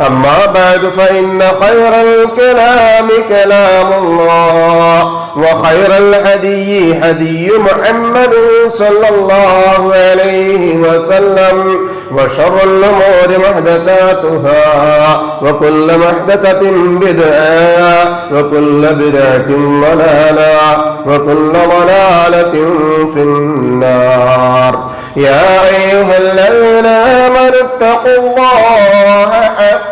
أما بعد فإن خير الكلام كلام الله وخير الهدي هدي محمد صلى الله عليه وسلم وشر الأمور محدثاتها وكل محدثة بدعة وكل بدعة ضلالة وكل ضلالة في النار. يا أيها الذين آمنوا اتقوا الله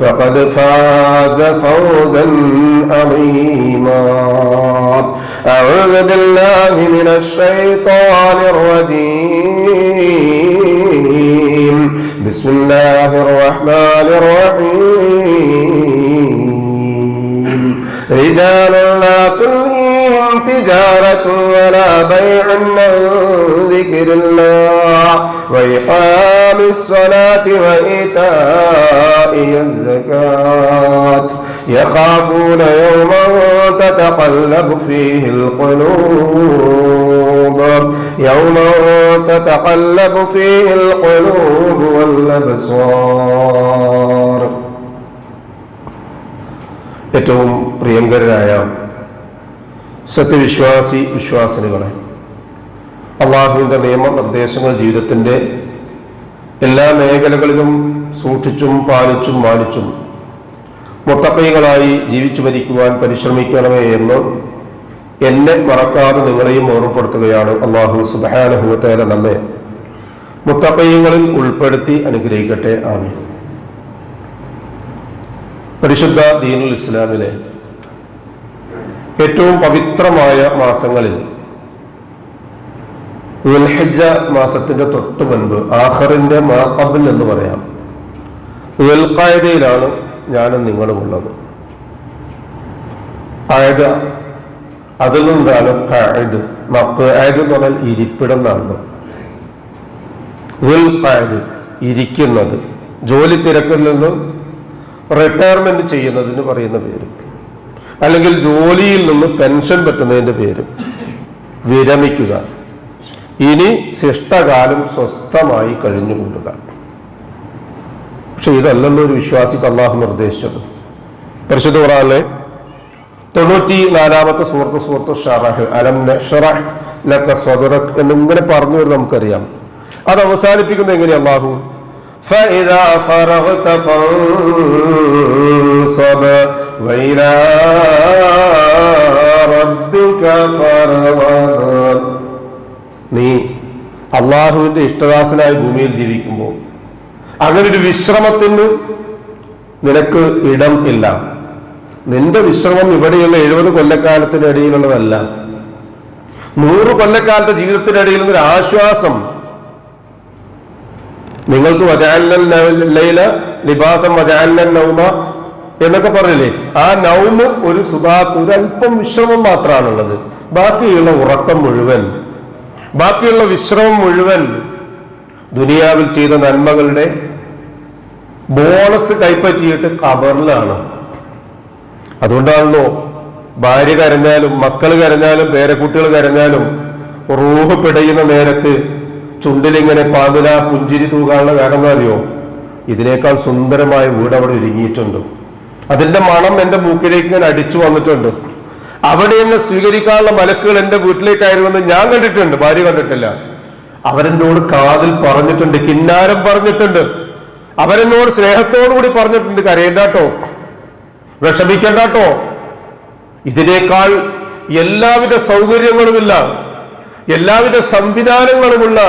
فقد فاز فوزا عظيما أعوذ بالله من الشيطان الرجيم. بسم الله الرحمن الرحيم. رجال لا تلهيهم تجارة ولا بيع عن ذكر الله. وإقام الصلاة وإيتاء الزكاة. يخافون يوما تتقلب فيه القلوب. يوما تتقلب فيه القلوب والأبصار. ഏറ്റവും പ്രിയങ്കരായ സത്യവിശ്വാസി വിശ്വാസിനികളെ അള്ളാഹുവിന്റെ നിയമനിർദ്ദേശങ്ങൾ ജീവിതത്തിന്റെ എല്ലാ മേഖലകളിലും സൂക്ഷിച്ചും പാലിച്ചും മാനിച്ചും മുത്തപ്പൈകളായി ജീവിച്ചു ഭരിക്കുവാൻ പരിശ്രമിക്കണമേ എന്ന് എന്നെ മറക്കാതെ നിങ്ങളെയും ഓർമ്മപ്പെടുത്തുകയാണ് അള്ളാഹു സുബാനഹുത്തേര നമ്മെ മുത്തപ്പയ്യങ്ങളിൽ ഉൾപ്പെടുത്തി അനുഗ്രഹിക്കട്ടെ. ആമീൻ. പരിശുദ്ധ ദീനുൽ ഇസ്ലാമിലെ ഏറ്റവും പവിത്രമായ മാസങ്ങളിൽ ദുൽഹജ്ജ മാസത്തിന്റെ തൊട്ട് മുൻപ് ആഹറിന്റെ മാക്കബിൽ എന്ന് പറയാം. ഉൽഖായതയിലാണ് ഞാനും നിങ്ങളുമുള്ളത് ആയത് അതിൽ നിന്നാണ് കായത് മക്ക് ആയത് എന്ന് പറഞ്ഞാൽ ഇരിപ്പിടം എന്നാണ് ഉൽഖായത് ഇരിക്കുന്നത്. ജോലി തിരക്കിൽ നിന്ന് റിട്ടയർമെന്റ് ചെയ്യുന്നതിന് പറയുന്ന പേര്. അല്ലെങ്കിൽ ജോലിയിൽ നിന്ന് പെൻഷൻ പറ്റുന്നതിന്റെ പേര്. വിരമിക്കുക. ഇനി ശിഷ്ടകാലം സ്വസ്ഥമായി കഴിഞ്ഞുകൂടുക. പക്ഷെ ഇതല്ലല്ലോ ഒരു വിശ്വാസിക്ക് അള്ളാഹു നിർദ്ദേശിച്ചത്. പരിശുദ്ധ ഖുറാനിലെ തൊണ്ണൂറ്റി നാലാമത്തെ സുഹൃത്ത് സുഹൃത്ത് ഷറഹ് അലം ഷറഹ് ലക്ക സ്വദുറക് എന്നിങ്ങനെ പറഞ്ഞു നമുക്കറിയാം. അത് അവസാനിപ്പിക്കുന്നത് എങ്ങനെയാണ് അള്ളാഹു? فإذا فرغت فانصب وإلى ربك فرغب നീ അള്ളാഹുവിന്റെ ഇഷ്ടദാസനായ ഭൂമിയിൽ ജീവിക്കുമ്പോൾ അങ്ങനെ ഒരു വിശ്രമത്തിന് നിനക്ക് ഇടം ഇല്ല നിന്റെ വിശ്രമം ഇവിടെയുള്ള എഴുപത് കൊല്ലക്കാലത്തിനിടയിലുള്ളതല്ല നൂറ് കൊല്ലക്കാലത്തെ ജീവിതത്തിനിടയിൽ നിന്നൊരു ആശ്വാസം നിങ്ങൾക്ക് ലൈല ലിബാസം നൗമ എന്നൊക്കെ പറഞ്ഞില്ലേ? ആ നൗമ് ഒരു സുബാത്ത് ഒരു അല്പം വിശ്രമം മാത്രമാണുള്ളത്. ബാക്കിയുള്ള ഉറക്കം മുഴുവൻ ബാക്കിയുള്ള വിശ്രമം മുഴുവൻ ദുനിയാവിൽ ചെയ്ത നന്മകളുടെ ബോണസ് കൈപ്പറ്റിയിട്ട് കബറിലാണ് അതുകൊണ്ടാണല്ലോ ഭാര്യ കരഞ്ഞാലും മക്കൾ കരഞ്ഞാലും പേരക്കുട്ടികൾ കരഞ്ഞാലും റൂഹ് പിടയുന്ന നേരത്ത് ചുണ്ടിലിങ്ങനെ പാതിര പുഞ്ചിരി തൂകാനുള്ള വേണമെന്ന് അറിയോ ഇതിനേക്കാൾ സുന്ദരമായ വീട് അവിടെ ഒരുങ്ങിയിട്ടുണ്ട്. അതിന്റെ മണം എന്റെ മൂക്കിലേക്ക് ഇങ്ങനെ അടിച്ചു വന്നിട്ടുണ്ട്. അവിടെ എന്നെ സ്വീകരിക്കാനുള്ള മലക്കുകൾ എന്റെ വീട്ടിലേക്കായിരുന്നു ഞാൻ കണ്ടിട്ടുണ്ട്. ഭാര്യ കണ്ടിട്ടില്ല. അവരെന്നോട് കാതിൽ പറഞ്ഞിട്ടുണ്ട് കിന്നാരം പറഞ്ഞിട്ടുണ്ട്. അവരെന്നോട് സ്നേഹത്തോടു കൂടി പറഞ്ഞിട്ടുണ്ട് കരയണ്ടാട്ടോ. വിഷമിക്കണ്ടാട്ടോ. ഇതിനേക്കാൾ എല്ലാവിധ സൗകര്യങ്ങളുമില്ല. എല്ലാവിധ സംവിധാനങ്ങളുമുള്ള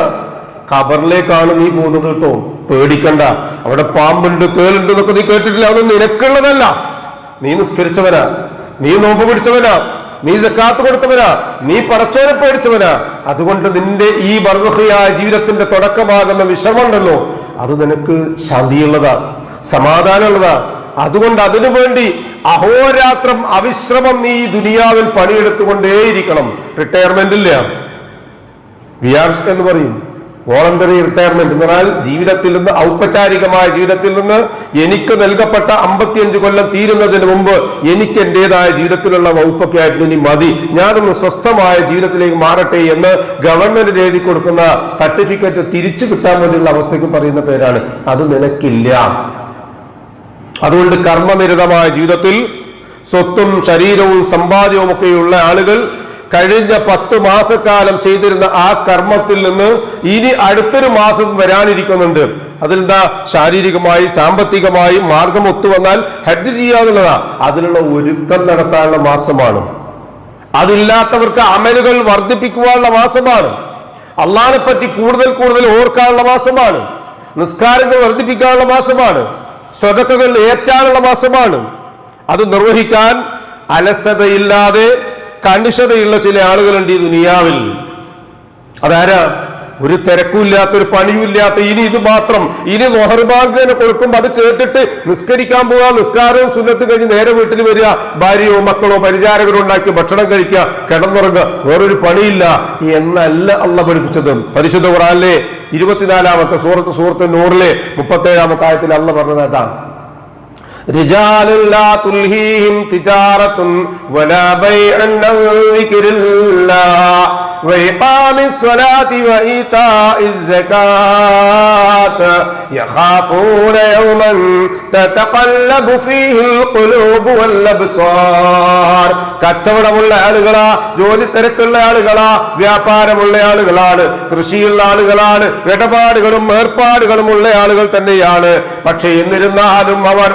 കബറിലേക്കാണ് നീ പോകുന്നത് കേട്ടോ. പേടിക്കണ്ട. അവിടെ പാമ്പുണ്ട് തേലുണ്ട് എന്നൊക്കെ നീ കേട്ടിട്ടില്ല. അതൊന്നും നിനക്കുള്ളതല്ല. നീ നിസ്കരിച്ചവനാ. നീ നോമ്പ് പിടിച്ചവനാ. നീ സക്കാത്ത് കൊടുത്തവനാ. നീ പടച്ചോനെ പേടിച്ചവനാ. അതുകൊണ്ട് നിന്റെ ഈ ബർസഹിയായ ജീവിതത്തിന്റെ തുടക്കമാകുന്ന വിഷമുണ്ടല്ലോ അത് നിനക്ക് ശാന്തിയുള്ളതാ. സമാധാനമുള്ളതാ. അതുകൊണ്ട് അതിനു വേണ്ടി അഹോരാത്രം അവിശ്രമം നീ ദുനിയാവിൽ പണിയെടുത്തുകൊണ്ടേയിരിക്കണം. റിട്ടയർമെന്റ് ഇല്ല. വി ആർ എന്ന് പറയും. വോളണ്ടറി റിട്ടയർമെന്റ് എന്ന് പറഞ്ഞാൽ ജീവിതത്തിൽ നിന്ന് ഔപചാരികമായ ജീവിതത്തിൽ നിന്ന് എനിക്ക് നൽകപ്പെട്ട അമ്പത്തിയഞ്ച് കൊല്ലം തീരുന്നതിന് മുമ്പ് എനിക്ക് എന്റേതായ ജീവിതത്തിലുള്ള വകുപ്പൊക്കെ ആയിട്ട് ഇനി മതി. ഞാനൊന്ന് സ്വസ്ഥമായ ജീവിതത്തിലേക്ക് മാറട്ടെ എന്ന് ഗവൺമെന്റ് എഴുതി കൊടുക്കുന്ന സർട്ടിഫിക്കറ്റ് തിരിച്ചു കിട്ടാൻ വേണ്ടിയുള്ള അവസ്ഥയ്ക്ക് പറയുന്ന പേരാണ്. അത് നിനക്കില്ല. അതുകൊണ്ട് കർമ്മനിരതമായ ജീവിതത്തിൽ സ്വത്തും ശരീരവും സമ്പാദ്യവും ഒക്കെയുള്ള ആളുകൾ കഴിഞ്ഞ പത്ത് മാസക്കാലം ചെയ്തിരുന്ന ആ കർമ്മത്തിൽ നിന്ന് ഇനി അടുത്തൊരു മാസം വരാനിരിക്കുന്നുണ്ട്. അതിലെന്താ? ശാരീരികമായി സാമ്പത്തികമായി മാർഗം ഒത്തുവന്നാൽ ഹജ്ജ് ചെയ്യാന്നുള്ളതാ. അതിനുള്ള ഒരുക്കം നടത്താനുള്ള മാസമാണ്. അതില്ലാത്തവർക്ക് അമലുകൾ വർദ്ധിപ്പിക്കുവാനുള്ള മാസമാണ്. അള്ളാഹിനെ പറ്റി കൂടുതൽ കൂടുതൽ ഓർക്കാനുള്ള മാസമാണ്. നിസ്കാരങ്ങൾ വർദ്ധിപ്പിക്കാനുള്ള മാസമാണ്. സ്വതക്കകൾ ഏറ്റാനുള്ള മാസമാണ്. അത് നിർവഹിക്കാൻ അലസതയില്ലാതെ കണിഷതയുള്ള ചില ആളുകളുണ്ട് ഈ ദുനിയാവിൽ അതാരാ? ഒരു തിരക്കുമില്ലാത്ത ഒരു പണിയുമില്ലാത്ത ഇനി ഇത് മാത്രം. ഇനി മൊഹർബാങ്കിനെ കൊടുക്കുമ്പോൾ അത് കേട്ടിട്ട് നിസ്കരിക്കാൻ പോവാ നിസ്കാരവും സുന്നത്ത് കഴിഞ്ഞ് നേരെ വീട്ടിൽ വരിക. ഭാര്യയോ മക്കളോ പരിചാരകരോ ഉണ്ടാക്കി ഭക്ഷണം കഴിക്കുക കിടന്നുറങ്ങുക. വേറൊരു പണിയില്ല. എന്നല്ല അല്ല പഠിപ്പിച്ചത്. പരിശുദ്ധ ഖുറാനിലെ ഇരുപത്തിനാലാമത്തെ സൂറത്ത് സൂറത്ത് നൂറിലെ മുപ്പത്തേഴാമത്തെ ആയത്തിൽ അല്ല പറഞ്ഞതാണ് رجال لا تلهيهم تجارة ولا بيع عن ذكر الله وإقام الصلاة وإيتاء الزكاة يخافون يوما تتقلب فيه القلوب والأبصار കച്ചവടമുള്ള ആളുകളാ ജോലി തിരക്കുള്ള ആളുകളാ വ്യാപാരമുള്ള ആളുകളാണ് കൃഷിയുള്ള ആളുകളാണ് ഇടപാടുകളും ഏർപ്പാടുകളും ഉള്ള ആളുകൾ തന്നെയാണ് പക്ഷെ എന്നിരുന്നാലും അവർ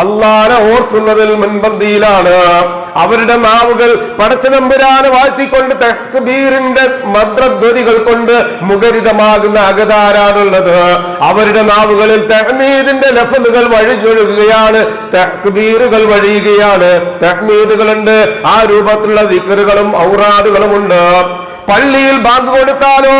അള്ളാനെ ഓർക്കുന്നതിൽ മുൻപന്തിയിലാണ് അവരുടെ നാവുകൾ പടച്ച നമ്പുരാനെ വാഴ്ത്തിക്കൊണ്ട് തഹ്ബീറിന്റെ മന്ത്രധ്വതികൾ കൊണ്ട് മുഖരിതമാകുന്ന അകതാരാണുള്ളത്. അവരുടെ നാവുകളിൽ തഹ്മീദിന്റെ ലഫലുകൾ വഴിഞ്ഞൊഴുകുകയാണ്. തഹ്ബീറുകൾ വഴിയുകയാണ്. തഹ്മീദുകളുണ്ട്. ആ രൂപത്തിലുള്ള ദിക്കറുകളും ഔറാദുകളും ഉണ്ട് പള്ളിയിൽ ബാങ്ക് കൊടുത്താലോ?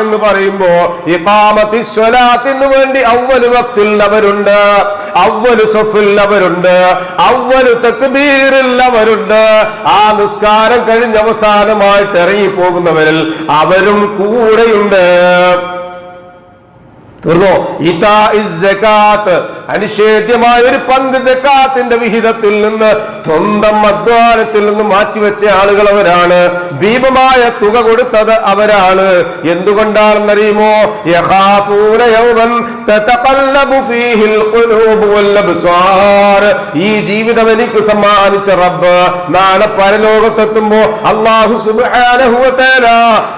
എന്ന് പറയുമ്പോ ഇഖാമത്തി സ്വലാത്തിന് വേണ്ടി അവൽ വക്തിൽ അവരുണ്ട് അവൽ സഫിൽ അവരുണ്ട് അവൽ തക്ബീറിൽ അവരുണ്ട് ആ നിസ്കാരം കഴിഞ്ഞ് അവസാനമായിട്ട് ഇറങ്ങി പോകുന്നവരിൽ അവരും കൂടെയുണ്ട്. തീർന്നോ? ഇതാ ഇസ് സകാത്ത്. അനിഷേധ്യമായ ഒരു പങ്ക് സക്കാത്തിന്റെ വിഹിതത്തിൽ നിന്ന് സ്വന്തം അധ്വാനത്തിൽ നിന്ന് മാറ്റിവെച്ച ആളുകൾ അവരാണ്. ഭീമമായ തുക കൊടുത്തത് അവരാണ്. എന്തുകൊണ്ടാണെന്നറിയുമോ? ഈ ജീവിതം എനിക്ക് സമ്മാനിച്ച റബ്ബ് നാളെ പരലോകത്തെത്തുമ്പോ അള്ളാഹു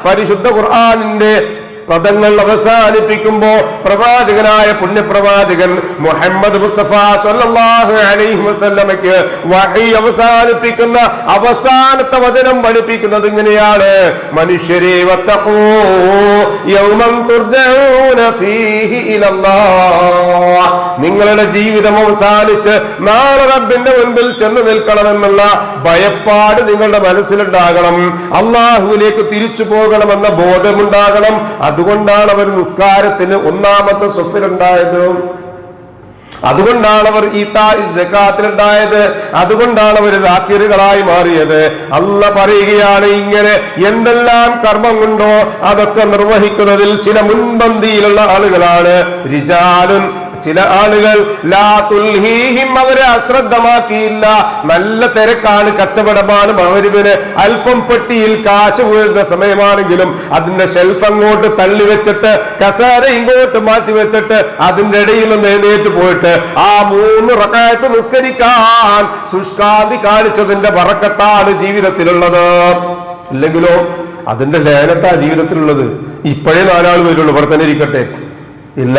പരിശുദ്ധ ഖുർആനിന്റെ പദങ്ങൾ അവസാനിപ്പിക്കുമ്പോ പ്രവാചകനായ പുണ്യപ്രവാചകൻ മുഹമ്മദ് മുസ്തഫ സല്ലല്ലാഹു അലൈഹി വസല്ലമയ്ക്ക് വഹി അവസാനിപ്പിക്കുന്ന അവസാനത്തെ വചനം പഠിപ്പിക്കുന്നത് ഇങ്ങനെയാണ്. മനുഷ്യരെ വത്തഖൂ യൗമൻ തുർജഊന ഫീഹി ഇലല്ലാഹ്. നിങ്ങളുടെ ജീവിതം അവസാനിച്ച് നാളെ റബ്ബിന്റെ മുൻപിൽ ചെന്ന് നിൽക്കണമെന്നുള്ള ഭയപ്പാട് നിങ്ങളുടെ മനസ്സിലുണ്ടാകണം. അള്ളാഹുവിലേക്ക് തിരിച്ചു പോകണമെന്ന ബോധമുണ്ടാകണം. അതുകൊണ്ടാണ് അവർ നിസ്കാരത്തിന് ഒന്നാമത്തെ സുഫിലുണ്ടായത് അതുകൊണ്ടാണ് അവർ ഈ ജക്കാത്തിലുണ്ടായത് അതുകൊണ്ടാണ് അവർ ദാക്കിരുകളായി മാറിയത്. അല്ല പറയുകയാണ് ഇങ്ങനെ എന്തെല്ലാം കർമ്മം കർമ്മമുണ്ടോ അതൊക്കെ നിർവഹിക്കുന്നതിൽ ചില മുൻപന്തിയിലുള്ള ആളുകളാണ്. റിജാലുൻ ചില ആളുകൾ അവരെ അശ്രദ്ധമാക്കിയില്ല. നല്ല തിരക്കാണ് കച്ചവടമാണ് മകരിവിന് അല്പം പെട്ടിയിൽ കാശ് വീഴുന്ന സമയമാണെങ്കിലും അതിന്റെ ഷെൽഫ് അങ്ങോട്ട് തള്ളി വെച്ചിട്ട് കസേര ഇങ്ങോട്ട് മാറ്റി വെച്ചിട്ട് അതിന്റെ ഇടയിൽ നിന്ന് എഴുന്നേറ്റ് പോയിട്ട് ആ മൂന്ന് റക്കായത്ത് നിസ്കരിക്കാൻ സുഷ്കാന്തി കാണിച്ചതിന്റെ വറക്കത്താണ് ജീവിതത്തിലുള്ളത്. ഇല്ലെങ്കിലോ അതിന്റെ ലേനത്താ ജീവിതത്തിലുള്ളത്. ഇപ്പോഴേ നാലാൾ വരുള്ളൂ ഇവിടെ തന്നെ ഇരിക്കട്ടെ. ഇല്ല.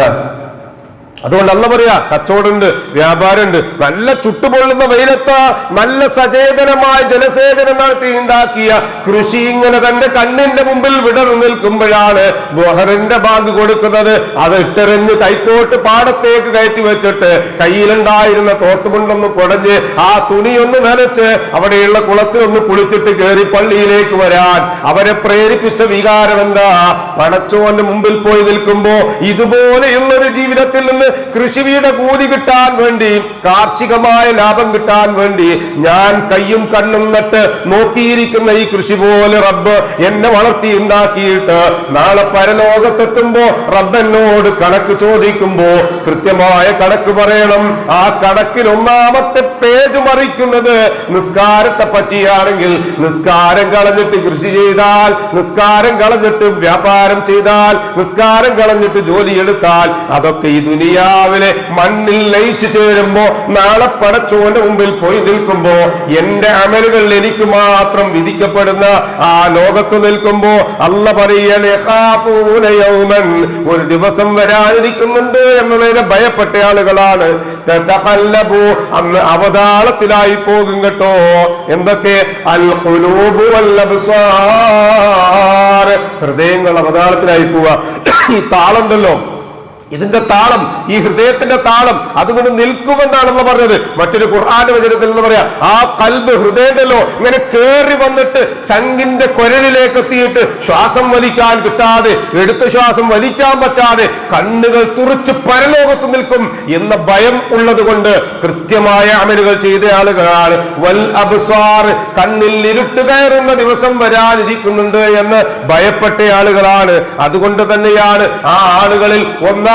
അതുകൊണ്ട് അല്ല പറയാ കച്ചവടമുണ്ട് വ്യാപാരമുണ്ട് നല്ല ചുട്ടുപൊള്ളുന്ന വെയിലത്ത നല്ല സചേതനമായ ജലസേചനം നടത്തി ഉണ്ടാക്കിയ കൃഷി ഇങ്ങനെ തന്റെ കണ്ണിന്റെ മുമ്പിൽ വിടർന്നു നിൽക്കുമ്പോഴാണ് ബൊഹറിന്റെ ബാഗ് കൊടുക്കുന്നത്. അത് ഇട്ടെറിഞ്ഞ് കൈക്കോട്ട് പാടത്തേക്ക് കയറ്റി വെച്ചിട്ട് കയ്യിലുണ്ടായിരുന്ന തോർത്തുമുണ്ടൊന്ന് കുടഞ്ഞ് ആ തുണിയൊന്ന് നനച്ച് അവിടെയുള്ള കുളത്തിലൊന്ന് കുളിച്ചിട്ട് കയറി പള്ളിയിലേക്ക് വരാൻ. അവരെ പ്രേരിപ്പിച്ച വികാരം എന്താ പടച്ചോന്റെ മുമ്പിൽ പോയി നിൽക്കുമ്പോ ഇതുപോലെയുള്ള ഒരു ജീവിതത്തിൽ നിന്ന് കൃഷിയുടെ കൂലി കിട്ടാൻ വേണ്ടി കാർഷികമായ ലാഭം കിട്ടാൻ വേണ്ടി ഞാൻ കയ്യും കണ്ണും നട്ട് നോക്കിയിരിക്കുന്ന ഈ കൃഷി പോലെ റബ്ബ് എന്നെ വളർത്തി ഉണ്ടാക്കിയിട്ട് നാളെ പരലോകത്തെത്തുമ്പോ റബ്ബ് എന്നോട് കണക്ക് ചോദിക്കുമ്പോ കൃത്യമായ കണക്ക് പറയണം. ആ കണക്കിൽ ഒന്നാമത്തെ പേജ് മറിക്കുന്നത് നിസ്കാരത്തെ പറ്റിയാണെങ്കിൽ നിസ്കാരം കളഞ്ഞിട്ട് കൃഷി ചെയ്താൽ നിസ്കാരം കളഞ്ഞിട്ട് വ്യാപാരം ചെയ്താൽ നിസ്കാരം കളഞ്ഞിട്ട് ജോലിയെടുത്താൽ അതൊക്കെ ഈ ദുനിയാവിലെ മണ്ണിൽ ലയിച്ചു ചേരുമ്പോ നാളെ പടച്ചോന്റെ മുമ്പിൽ പോയി നിൽക്കുമ്പോ എന്റെ അമലുകൾ എനിക്ക് മാത്രം വിധിക്കപ്പെടുന്ന ആ ലോകത്ത് നിൽക്കുമ്പോ അല്ല പറയണേ ഒരു ദിവസം വരാനിരിക്കുന്നുണ്ട് എന്നതിനെ ഭയപ്പെട്ട ആളുകളാണ്. അന്ന് അവതാളത്തിലായി പോകും കേട്ടോ. എന്തൊക്കെ? അൽ ഹൃദയങ്ങൾ അവതാളത്തിലായി പോവുക. ഈ താളുണ്ടല്ലോ ഇതിന്റെ താളം ഈ ഹൃദയത്തിന്റെ താളം അതുകൊണ്ട് നിൽക്കുമെന്നാണെന്ന് പറഞ്ഞത്. മറ്റൊരു ഖുർആാന വചനത്തിൽ എന്ന് പറയാ ആ കൽബ് ഹൃദയത്തിലോ ഇങ്ങനെ കേറി വന്നിട്ട് ചങ്കിന്റെ കുരലിലേക്ക് എത്തിയിട്ട് ശ്വാസം വലിക്കാൻ കിട്ടാതെ എടുത്ത ശ്വാസം വലിക്കാൻ പറ്റാതെ കണ്ണുകൾ തുറച്ച് പരലോകത്ത് നിൽക്കും എന്ന ഭയം ഉള്ളത് കൊണ്ട് കൃത്യമായ അമലുകൾ ചെയ്ത ആളുകളാണ്. വൽ അബ്സാർ കണ്ണിൽ ഇരുട്ട് കയറുന്ന ദിവസം വരാനിരിക്കുന്നുണ്ട് എന്ന് ഭയപ്പെട്ട ആളുകളാണ്. അതുകൊണ്ട് തന്നെയാണ് ആ ആളുകളിൽ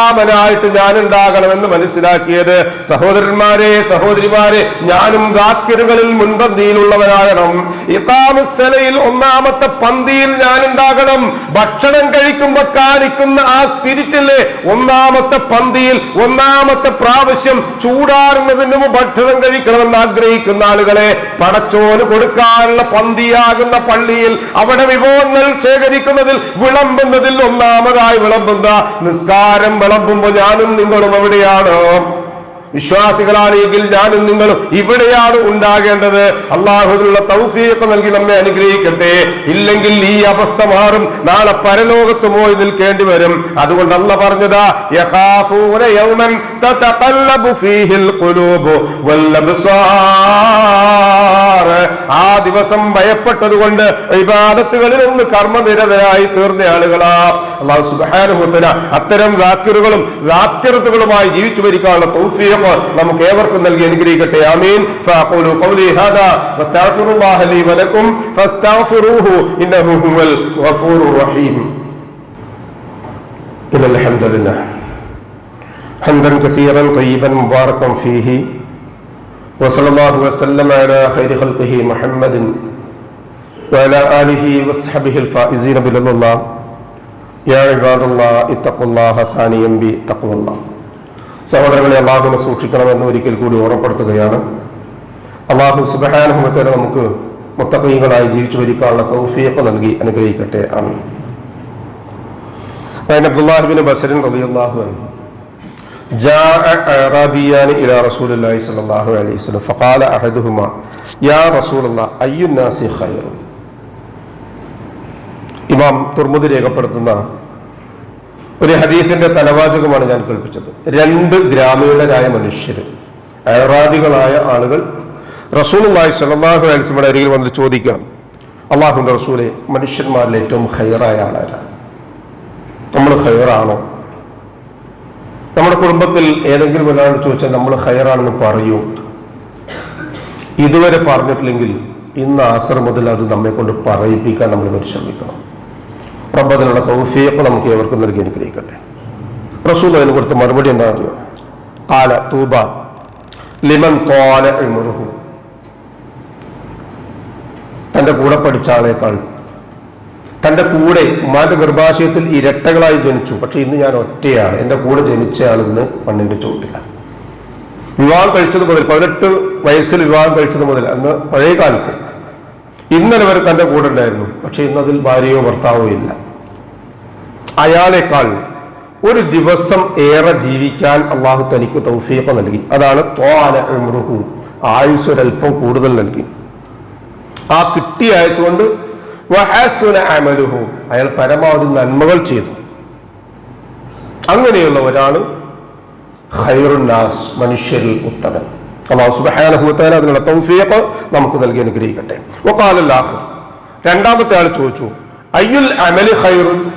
ഒന്നാമനായിട്ട് ഞാൻ ഉണ്ടാകണമെന്ന് മനസ്സിലാക്കിയത് സഹോദരന്മാരെ സഹോദരിമാരെ ഞാനും ദാക്യരുകളിൽ മുൻപന്തിയിലുള്ളവനാകണം. ഇക്കാമുസലയിൽ ഒന്നാമത്തെ പന്തിയിൽ ഞാൻ ഉണ്ടാകണം ഭക്ഷണം കഴിക്കുമ്പോ കാണിക്കുന്ന ആ സ്പിരിറ്റിലെ ഒന്നാമത്തെ പന്തിയിൽ ഒന്നാമത്തെ പ്രാവശ്യം ചൂടാറുന്നതിന് മുമ്പ് ഭക്ഷണം കഴിക്കണമെന്ന് ആഗ്രഹിക്കുന്ന ആളുകളെ പടച്ചോന് കൊടുക്കാനുള്ള പന്തിയാകുന്ന പള്ളിയിൽ അവിടെ വിഭവങ്ങൾ ശേഖരിക്കുന്നതിൽ വിളമ്പുന്നതിൽ ഒന്നാമതായി വിളമ്പുന്ന നിസ്കാരം വിളമ്പുമ്പോ ഞാനും നിങ്ങളും എവിടെയാണ് വിശ്വാസികളാണെങ്കിൽ ഞാനും നിങ്ങളും ഇവിടെയാണ് ഉണ്ടാകേണ്ടത്. അള്ളാഹുദിനുള്ള തൗഫീഖ് നൽകി നമ്മെ അനുഗ്രഹിക്കട്ടെ. ഇല്ലെങ്കിൽ ഈ അവസ്ഥ മാറും. നാളെ പരലോകത്ത് പോയി നിൽക്കേണ്ടി വരും. അതുകൊണ്ട് അല്ല പറഞ്ഞതാ ആ ദിവസം ഭയപ്പെട്ടത് കൊണ്ട് വിവാദത്തുകളിൽ ഒന്ന് കർമ്മനിരതരായി തീർന്ന ആളുകളാ. അള്ളാഹു സുബ്ഹാനഹു വതആല അത്തരം ദാക്കിറുകളും ദാക്കിറത്തുകളുമായി ജീവിച്ചു വരിക്കാനുള്ള തൗഫീഖ് നമുക്ക് ഏവർക്കും നൽകി അനുഗ്രഹിക്കട്ടെ ആമീൻ ഫഅഖൂലു ഖൗലി ഹാദാ വസ്തഗ്ഫിറുല്ലാഹ ലി വലക്കും ഫസ്തഗ്ഫിറൂഹു ഇന്നഹു ഹുവൽ ഗഫൂറുർ റഹീം إن الحمد لله حمدا كثيرا طيبا مباركا فيه وصلى الله وسلم على خير خلقه محمد وعلى آله وصحبه الفائزين برضا الله يا عباد الله اتقوا الله ثانيا بتقوى الله സഹോദരങ്ങളെ അള്ളാഹുവിനെ സൂക്ഷിക്കണമെന്ന് ഒരിക്കൽ കൂടി ഓർമ്മപ്പെടുത്തുകയാണ് അള്ളാഹു സുബഹാനുഭവത്തിന് നമുക്ക് മുത്തക്കൈകളായി ജീവിച്ചു വരിക്കാനുള്ള തൗഫീഖ് നൽകി അനുഗ്രഹിക്കട്ടെ ആമീൻ فإن عبد الله بن بصر رضي الله عنه جاء أعرابيان إلى رسول الله صلى الله عليه وسلم فقال أحدهما يا رسول الله أي الناس خير ഇമാം തുർമുദി രേഖപ്പെടുത്തുന്ന ഒരു ഹദീസിന്റെ തലവാചകമാണ് ഞാൻ കേൾപ്പിച്ചത്. രണ്ട് ഗ്രാമീണരായ മനുഷ്യർ അയറാദികളായ ആളുകൾ റസൂലുള്ളാഹി സ്വല്ലല്ലാഹു അലൈഹി വസല്ലമയുടെ അരികിൽ വന്ന് ചോദിക്കാം അള്ളാഹുന്റെ റസൂലെ മനുഷ്യന്മാരിൽ ഏറ്റവും ഹൈറായ ആളാരാണ് നമ്മൾ ഹൈറാണോ നമ്മുടെ കുടുംബത്തിൽ ഏതെങ്കിലും ഒരാൾ ചോദിച്ചാൽ നമ്മൾ ഹയറാണെന്ന് പറയൂ. ഇതുവരെ പറഞ്ഞിട്ടില്ലെങ്കിൽ ഇന്ന് ആസർ മുതൽ അത് നമ്മെ കൊണ്ട് പറയിപ്പിക്കാൻ നമ്മൾ പരിശ്രമിക്കണം. റബ്ബതിനുള്ള തൗഫീഖ് നമുക്ക് ഏവർക്കും നൽകി അനുഗ്രഹിക്കട്ടെ. റസൂൽ അതിന് കൊടുത്ത മറുപടി എന്താ അറിയോ കാല തൂബ ലിമൻ തോല ഇമുറുഹു തന്റെ കൂടെ പഠിച്ച ആളേക്കാൾ തന്റെ കൂടെ ഉമ്മാന്റെ ഗർഭാശയത്തിൽ ഇരട്ടകളായി ജനിച്ചു. പക്ഷെ ഇന്ന് ഞാൻ ഒറ്റയാണ്. എന്റെ കൂടെ ജനിച്ച ആൾ ഇന്ന് മണ്ണിന്റെ ചോട്ടില്ല വിവാഹം കഴിച്ചത് മുതൽ പതിനെട്ട് വയസ്സിൽ വിവാഹം കഴിച്ചത് മുതൽ അന്ന് പഴയ കാലത്ത് ഇന്നലെ വരെ തന്റെ കൂടെ ഉണ്ടായിരുന്നു. പക്ഷെ ഇന്നതിൽ ഭാര്യയോ ഭർത്താവോ ഇല്ല. അയാളെക്കാൾ ഒരു ദിവസം ഏറെ ജീവിക്കാൻ അള്ളാഹു തനിക്ക് തൗഫീഖ നൽകി. അതാണ് തോല ഇമ്രുഹു. ആയുസ് ഒരല്പം കൂടുതൽ നൽകി. ആ കിട്ടിയ ആയുസ് കൊണ്ട് അയാൾ പരമാവധി നന്മകൾ ചെയ്തു. അങ്ങനെയുള്ള ഒരാൾ മനുഷ്യരിൽ ഉത്തമൻ. അള്ളാഹു സുബ്ഹാനഹു വതആല അതിനുള്ള തൗഫീഖ് നമുക്ക് നൽകി അനുഗ്രഹിക്കട്ടെ. ആഖിർ. രണ്ടാമത്തെ ആൾ ചോദിച്ചു അയ്യുൽ അമലി ഖൈറുൻ?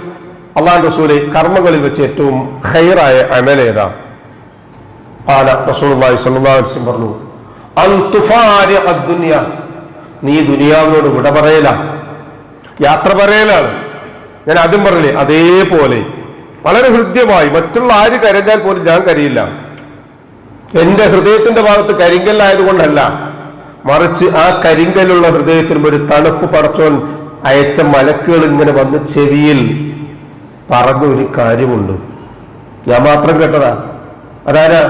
അള്ളാഹു റസൂലെ കർമ്മങ്ങളിൽ വെച്ച് ഏറ്റവും ഖൈറായ അമൽ ഏതാ? പാല റസൂലി സ്വല്ലാസ്യം പറഞ്ഞു അന്തുഫാര്യ നീ ദുനിയാവിനോട് വിട പറയല. യാത്ര പറയലാണ്. ഞാൻ ആദ്യം പറഞ്ഞില്ലേ അതേപോലെ. വളരെ ഹൃദ്യമായി മറ്റുള്ള ആര് കരഞ്ഞാൽ പോലും ഞാൻ കരിയില്ല. എന്റെ ഹൃദയത്തിന്റെ ഭാഗത്ത് കരിങ്കല്ലായതുകൊണ്ടല്ല. മറിച്ച് ആ കരിങ്കലുള്ള ഹൃദയത്തിനും ഒരു തണുപ്പ് പടച്ചോൻ അയച്ച മലക്കുകൾ ഇങ്ങനെ വന്ന് ചെവിയിൽ പറഞ്ഞ ഒരു കാര്യമുണ്ട് ഞാൻ മാത്രം കേട്ടതാ അതാരാ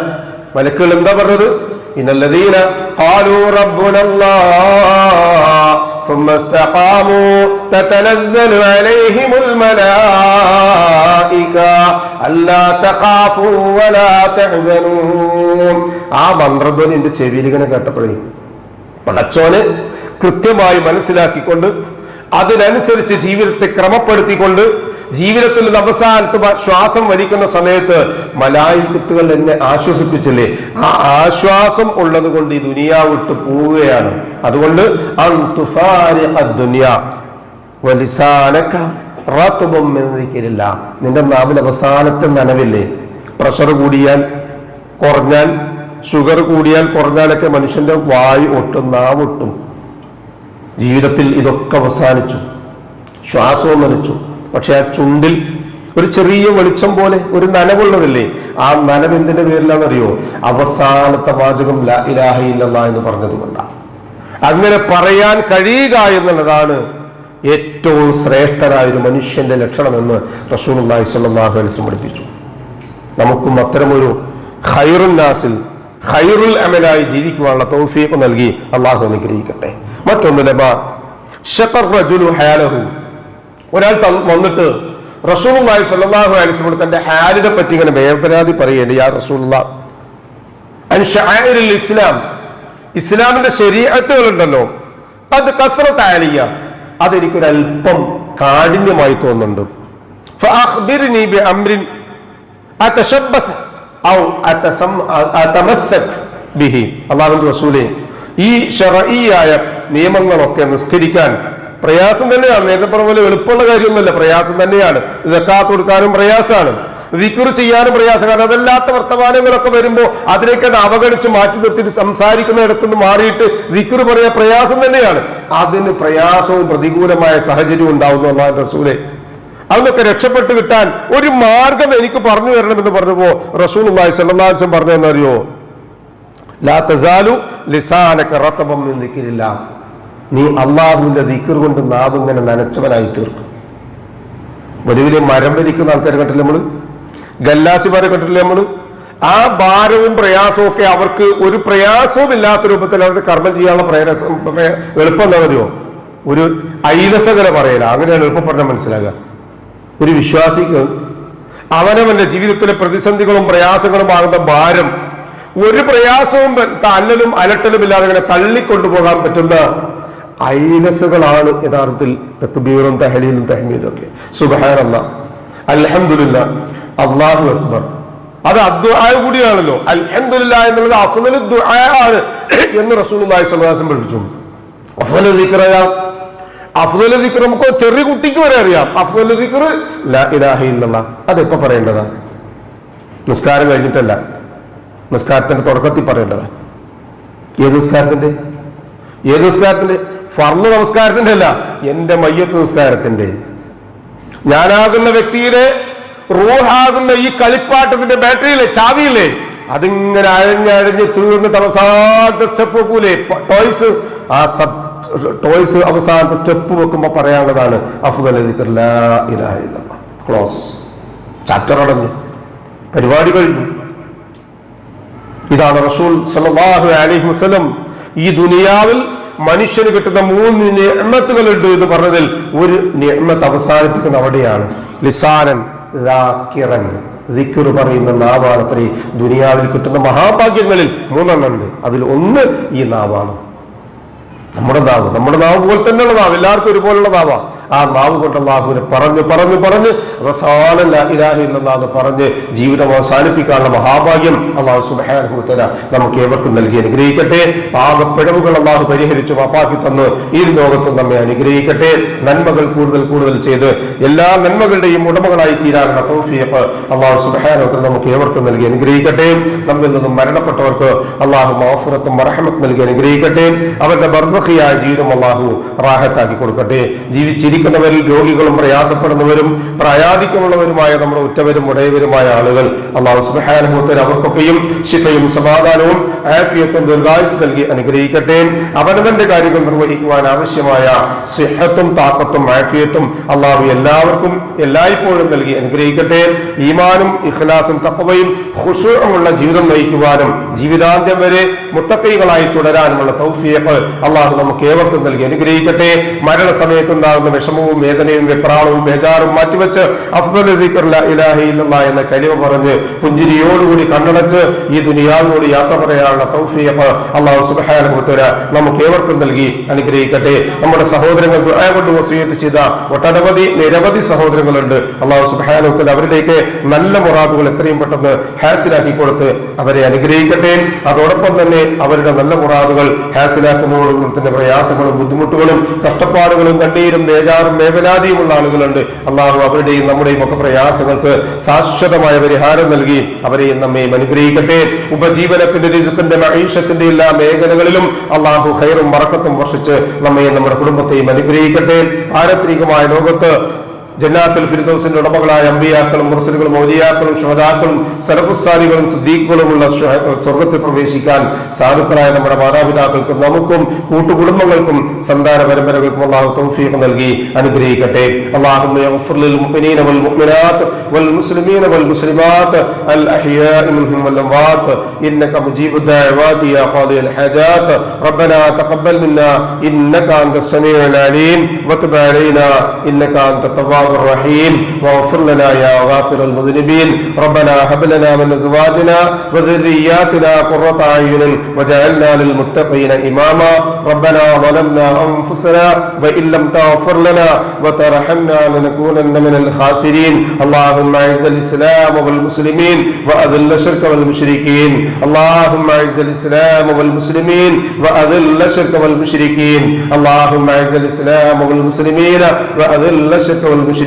മലക്കുകൾ എന്താ പറഞ്ഞത് ഇന്നല്ലദീന قالوا ربنا الله ثم استقاموا تتنزل عليهم الملائكة ألا تخافوا ولا تحزنوا ആ മന്ത്രധ്വനി എന്റെ ചെവിയിൽ ഇങ്ങനെ കേട്ടപ്പോഴേ പടച്ചോന് കൃത്യമായി മനസ്സിലാക്കിക്കൊണ്ട് അതിനനുസരിച്ച് ജീവിതത്തെ ക്രമപ്പെടുത്തിക്കൊണ്ട് ജീവിതത്തിൽ അവസാനത്ത് ശ്വാസം വലിക്കുന്ന സമയത്ത് മലായിക്കത്തുകൾ എന്നെ ആശ്വസിപ്പിച്ചില്ലേ? ആ ആശ്വാസം ഉള്ളത് കൊണ്ട് ഈ ദുനിയാ വിട്ട് പോവുകയാണ്. അതുകൊണ്ട് ദിക്രില്ല. നിന്റെ നാവിൽ അവസാനത്തെ നനവില്ലേ? പ്രഷർ കൂടിയാൽ കുറഞ്ഞാൽ ഷുഗർ കൂടിയാൽ കുറഞ്ഞാലൊക്കെ മനുഷ്യന്റെ വായു ഒട്ടും നാവൊട്ടും ജീവിതത്തിൽ ഇതൊക്കെ അവസാനിച്ചു. ശ്വാസവും നനച്ചു. പക്ഷെ ആ ചുണ്ടിൽ ഒരു ചെറിയ വെളിച്ചം പോലെ ഒരു നനവുള്ളതല്ലേ ആ നനവ് എന്തിന്റെ പേരിലാണെന്നറിയോ? അവസാനത്തെ വാചകം ലാ ഇലാഹ ഇല്ലല്ലാ എന്ന് പറഞ്ഞതുകൊണ്ടാണ് അങ്ങനെ പറയാൻ കഴിയുക എന്നുള്ളതാണ് ഏറ്റവും ശ്രേഷ്ഠനായ ഒരു മനുഷ്യന്റെ ലക്ഷണമെന്ന് റസൂലുള്ളാഹി സ്വല്ലല്ലാഹു അലൈഹി വസല്ലം പഠിപ്പിച്ചു. നമുക്കും അത്തരമൊരു ഖൈറുൽ ഖൈറുൽ അമലായി ജീവിക്കുവാനുള്ള തൗഫീഖ് നൽകി അള്ളാഹു അനുഗ്രഹിക്കട്ടെ. മറ്റൊന്ന് ഹയാലഹു ഒരാൾ വന്നിട്ട് റസൂലുള്ളാഹി സ്വല്ലല്ലാഹു അലൈഹി വസല്ലം തന്റെ ഹാലിനെ പറ്റി ഇങ്ങനെ വേപരാതി പറയേണ്ടി യാ റസൂൽ ഇസ്ലാം ഇസ്ലാമിന്റെ ശരീഅത്തുകളുണ്ടല്ലോ അത് കസ്റത്ത് ആലിയ അതെനിക്കൊരല്പം കാഠിന്യമായി തോന്നുന്നുണ്ട്. ഫഅഖ്ബിർനി ബിഅംരിൻ അതശബ്ബസ് ഔ ബിഹി റസൂലേ. ഈ ശറഈയായ നിയമങ്ങളൊക്കെ നിസ്കരിക്കാൻ പ്രയാസം തന്നെയാണ്. നേരത്തെ പറഞ്ഞ പോലെ എളുപ്പമുള്ള കാര്യമൊന്നുമല്ല. പ്രയാസം തന്നെയാണ്. ജക്കാത്ത് കൊടുക്കാനും പ്രയാസമാണ്. ദിക്കുർ ചെയ്യാനും പ്രയാസം. കാരണം അതല്ലാത്ത വർത്തമാനങ്ങളൊക്കെ വരുമ്പോൾ അതിനൊക്കെ അത് അവഗണിച്ച് മാറ്റി നിർത്തിയിട്ട് സംസാരിക്കുന്ന ഇടത്തുനിന്ന് മാറിയിട്ട് ദിക്കുർ പറയാൻ പ്രയാസം തന്നെയാണ്. അതിന് പ്രയാസവും പ്രതികൂലമായ സാഹചര്യവും ഉണ്ടാവുന്നു അള്ളാഹു റസൂലെ. അതൊക്കെ രക്ഷപ്പെട്ട് കിട്ടാൻ ഒരു മാർഗം എനിക്ക് പറഞ്ഞു തരണമെന്ന് പറഞ്ഞപ്പോ റസൂൽ സല്ലാസം പറഞ്ഞോ ലാ തസാലു നീ അള്ളാഹുവിന്റെ ദിക്ർ കൊണ്ട് നാവ് ഇങ്ങനെ നനച്ചവനായി തീർക്കും. വലിയ വലിയ മരം വലിക്കുന്ന ആൾക്കാരെ കണ്ടില്ല നമ്മൾ? ഗല്ലാസിമാരെ കണ്ടില്ല നമ്മൾ? ആ ഭാരവും പ്രയാസവും ഒക്കെ അവർക്ക് ഒരു പ്രയാസവും ഇല്ലാത്ത രൂപത്തിൽ അവരുടെ കർമ്മം ചെയ്യാനുള്ള പ്രയാസം പ്രയ- എളുപ്പം എന്താ പറയുമോ ഒരു ഐലസകര പറയല. അങ്ങനെയാണ് എളുപ്പം പറഞ്ഞാൽ മനസ്സിലാകുക ഒരു വിശ്വാസിക്ക് അവനവന്റെ ജീവിതത്തിലെ പ്രതിസന്ധികളും പ്രയാസങ്ങളും ആകുന്ന ഭാരം ഒരു പ്രയാസവും അല്ലലും അലട്ടലും ഇല്ലാതെ ഇങ്ങനെ തള്ളിക്കൊണ്ടുപോകാൻ പറ്റുന്ന ഐനസുകളാണ് യഥാർത്ഥത്തിൽ തക്ബീറും തഹലീലും തഹമീദും ഒക്കെ. സുബഹാനല്ല. അലഹമുല്ല അള്ളാഹു അക്ബർ. അത് അദ്വായ കൂടിയാണല്ലോ. അലഹമുല്ല എന്നുള്ളത് അഫ്ദൽ ആണ് എന്ന് സ്വല്ലല്ലാഹു അലൈഹി വസല്ലം പഠിച്ചു. അഫ്ദൽ അഫ്ദൽ ദിക്കർ നമുക്ക് ചെറിയ കുട്ടിക്ക് വരെ അറിയാം. അഫ്ദൽ ദിക്കർ ഇല്ലല്ലാഹ് അതെപ്പോ പറയേണ്ടതാ? നിസ്കാരം കഴിഞ്ഞിട്ടല്ല. നിസ്കാരത്തിന്റെ തുടക്കത്തിൽ പറയേണ്ടതാ. ഏത് നിസ്കാരത്തിന്റെ? ഏത് നിസ്കാരത്തിന്റെ? ഫർൾ നമസ്കാരത്തിന്റെ അല്ല എന്റെ മയ്യത്ത് നിസ്കാരത്തിന്റെ. ഞാനാകുന്ന വ്യക്തിയുടെ റൂഹാകുന്ന ഈ കളിപ്പാട്ടത്തിന്റെ ബാറ്ററിയിലെ ചാവിയില്ലേ അതിങ്ങനെ അഴഞ്ഞഴഞ്ഞ് തീർന്നിട്ട് അവസാനത്തെ ടോയ്സ് ആ സബ് ടോയ്സ് അവസാനത്തെ സ്റ്റെപ്പ് വെക്കുമ്പോൾ പറയാനുള്ളതാണ് അഫ്ദൽ ദിക്ർ ലാ ഇലാഹ ഇല്ലല്ലാഹ്. ക്ലോസ് ചാപ്റ്റർ അടഞ്ഞു. പരിപാടി കഴിഞ്ഞു. ഇതാണ് റസൂൽ സല്ലല്ലാഹു അലൈഹി വസല്ലം ഈ ദുനിയാവിൽ മനുഷ്യന് കിട്ടുന്ന മൂന്ന് നിഅമത്തുകളുണ്ട് എന്ന് പറഞ്ഞതിൽ ഒരു നിയമത്ത് അവസാനിപ്പിക്കുന്ന അവിടെയാണ്. ലിസാനൻ ദാക്കിറൻ ദിക്ർ പറയുന്ന നാവാണ് അത്രേ ദുനിയാവിൽ കിട്ടുന്ന മഹാഭാഗ്യങ്ങളിൽ മൂന്നെണ്ണം ഉണ്ട്. അതിൽ ഒന്ന് ഈ നാവാണ്. നമ്മുടെ നാവ് നമ്മുടെ നാവ് പോലെ തന്നെയുള്ള നാവ് എല്ലാവർക്കും ഒരുപോലുള്ള നാവാ. ആ നാവ് കൊണ്ട് അള്ളാഹുവിനെ പറഞ്ഞു പറഞ്ഞു പറഞ്ഞ് അവസാനം പറഞ്ഞ് ജീവിതം അവസാനിപ്പിക്കാനുള്ള മഹാഭാഗ്യം അള്ളാഹു സുബാനുഭൂത്തല നമുക്ക് ഏവർക്കും നൽകി അനുഗ്രഹിക്കട്ടെ. പാകപ്പിഴവുകൾ അള്ളാഹു പരിഹരിച്ചു പാപ്പാക്കി തന്ന് ഈ ലോകത്തും നമ്മെ അനുഗ്രഹിക്കട്ടെ. നന്മകൾ കൂടുതൽ കൂടുതൽ ചെയ്ത് എല്ലാ നന്മകളുടെയും ഉടമകളായി തീരാനുള്ള തൗഫീഖ് അള്ളാഹു സുബാനുഭൂത്തല നമുക്ക് ഏവർക്കും നൽകി അനുഗ്രഹിക്കട്ടെ. നമ്മിൽ നിന്നും മരണപ്പെട്ടവർക്ക് അള്ളാഹു മാഫുറത്തും മറഹമത്ത് നൽകി അനുഗ്രഹിക്കട്ടെ. അവരുടെ ബർസഖിയായ ജീവിതം അള്ളാഹു റാഹത്താക്കി കൊടുക്കട്ടെ. ജീവിച്ചിരിക്കുന്നവരിൽ രോഗികളും പ്രയാസപ്പെടുന്നവരും പ്രായാധിക്യമുള്ളവരുമായ നമ്മുടെ ഉറ്റവരും ഉടയവരുമായ ആളുകൾ അള്ളാഹു സുബാനുഭൂത്തൽ അവർക്കൊക്കെയും ശിഫയും സമാധാനവും ആഫിയത്തും ദീർഘായുസ് നൽകി അനുഗ്രഹിക്കട്ടെ. അവനവന്റെ കാര്യങ്ങൾ നിർവഹിക്കുവാൻ ആവശ്യമായ സിഹത്തും താക്കത്തും ആഫിയത്തും അള്ളാഹു എല്ലാവർക്കും എല്ലായ്പ്പോഴും നൽകി അനുഗ്രഹിക്കട്ടെ. ഈമാനും ഇഖ്ലാസും തക്കവയും ഖുഷുമുള്ള ജീവിതം നയിക്കുവാനും ജീവിതാന്ത്യം വരെ മുത്തക്കൈകളായി തുടരാനുമുള്ള തൗഫീഖ് അള്ളാഹു നമുക്ക് ഏവർക്കും നൽകി അനുഗ്രഹിക്കട്ടെ. മരണസമയത്തുണ്ടാകുന്ന വിഷമവും വേദനയും വെപ്രാളവും ബേജാറും മാറ്റിവെച്ച് എന്ന കലിമ പറഞ്ഞ് പുഞ്ചിരിയോടുകൂടി കണ്ണടച്ച് ഈ ദുനിയാവിനോട് യാത്ര പറയാനുള്ള തൗഫീഖ് അള്ളാഹു സുബ്ഹാനഹു വതആല നമുക്ക് ഏവർക്കും നൽകി. അനുഗ്രഹിക്കട്ടെ. നമ്മുടെ സഹോദരങ്ങൾ ദുആ കൊണ്ട് ചെയ്ത ഒട്ടനവധി നിരവധി സഹോദരങ്ങളുണ്ട്. അള്ളാഹു സുബ്ഹാനഹു വതആല അവരുടെയൊക്കെ നല്ല മുറാദുകൾ എത്രയും പെട്ടെന്ന് ഹാസിലാക്കി കൊടുത്ത് അവരെ അനുഗ്രഹിക്കട്ടെ. അതോടൊപ്പം തന്നെ അവരുടെ നല്ല മുറാദുകൾ ഹാസിലാക്കുന്നതോടുകൂടി തന്നെ പ്രയാസങ്ങളും ബുദ്ധിമുട്ടുകളും കഷ്ടപ്പാടുകളും കണ്ണീരും ബേജാറും വേവലാതിയുമുള്ള ആളുകളുണ്ട്. അള്ളാഹു അവരുടെയും നമ്മുടെയും ഒക്കെ പ്രയാസങ്ങൾക്ക് ശാശ്വതമായ പരിഹാരം നൽകി അവരെയും നമ്മയും അനുഗ്രഹിക്കട്ടെ. ഉപജീവനത്തിന്റെ രിസുഖിന്റെ മഹീഷത്തിന്റെ എല്ലാ മേഖലകളിലും അള്ളാഹു ഹൈറും മറക്കത്തും വർഷിച്ച് നമ്മയും നമ്മുടെ കുടുംബത്തെയും അനുഗ്രഹിക്കട്ടെ. പാരത്രികമായ ലോകത്ത് ജന്നാത്തുൽ ഫിർദൗസിന്റെ ഉടമകളായ അമ്പിയാക്കളും മുർസലുകളും മൗലിയാക്കളും ഷുഹദാക്കളും സലഫുസാലികളും സുദ്ദീഖുകളുമുള്ള ഷുഹ- സ്വർഗത്തിൽ പ്രവേശിക്കാൻ സാധുക്കളായ നമ്മുടെ മാതാപിതാക്കൾക്കും നമുക്കും കൂട്ടുകുടുംബങ്ങൾക്കും സന്താന പരമ്പരകൾക്കും അള്ളാഹു തൗഫീഖ് നൽകി അനുഗ്രഹിക്കട്ടെ اللهم اغفر للمؤمنين والمؤمنات والمسلمين والمسلمات الأحياء منهم والأموات إنك مجيب الدعوات يا قاضي الحاجات ربنا تقبل منا إنك أنت السميع العليم وتب علينا إنك أنت التواب الرحيم. واغفر لنا يا غافر المذنبين. ربنا هب لنا من أزواجنا وذرياتنا قرة أعين وجعلنا للمتقين إماما. ربنا ظلمنا أنفسنا وإن لم تغفر لنا وترحمنا لنكونن من الخاسرين. اللهم أعز الإسلام والمسلمين وأذل الشرك والمشركين. اللهم أعز الإسلام والمسلمين وأذل الشرك والمشركين. اللهم أعز الإسلام والمسلمين وأذل الشرك والمشركين.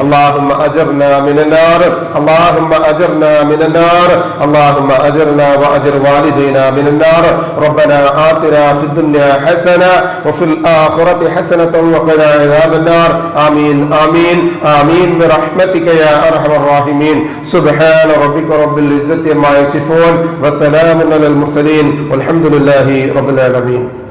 اللهم أجرنا من النار. اللهم أجرنا من النار. اللهم أجرنا وأجر والدينا من النار. ربنا آتنا في الدنيا حسنة وفي الآخرة حسنة وقنا عذاب النار. آمين آمين آمين. برحمتك يا أرحم الراحمين. سبحان ربك رب العزة ما يصفون وسلام على المرسلين. والحمد لله رب العالمين.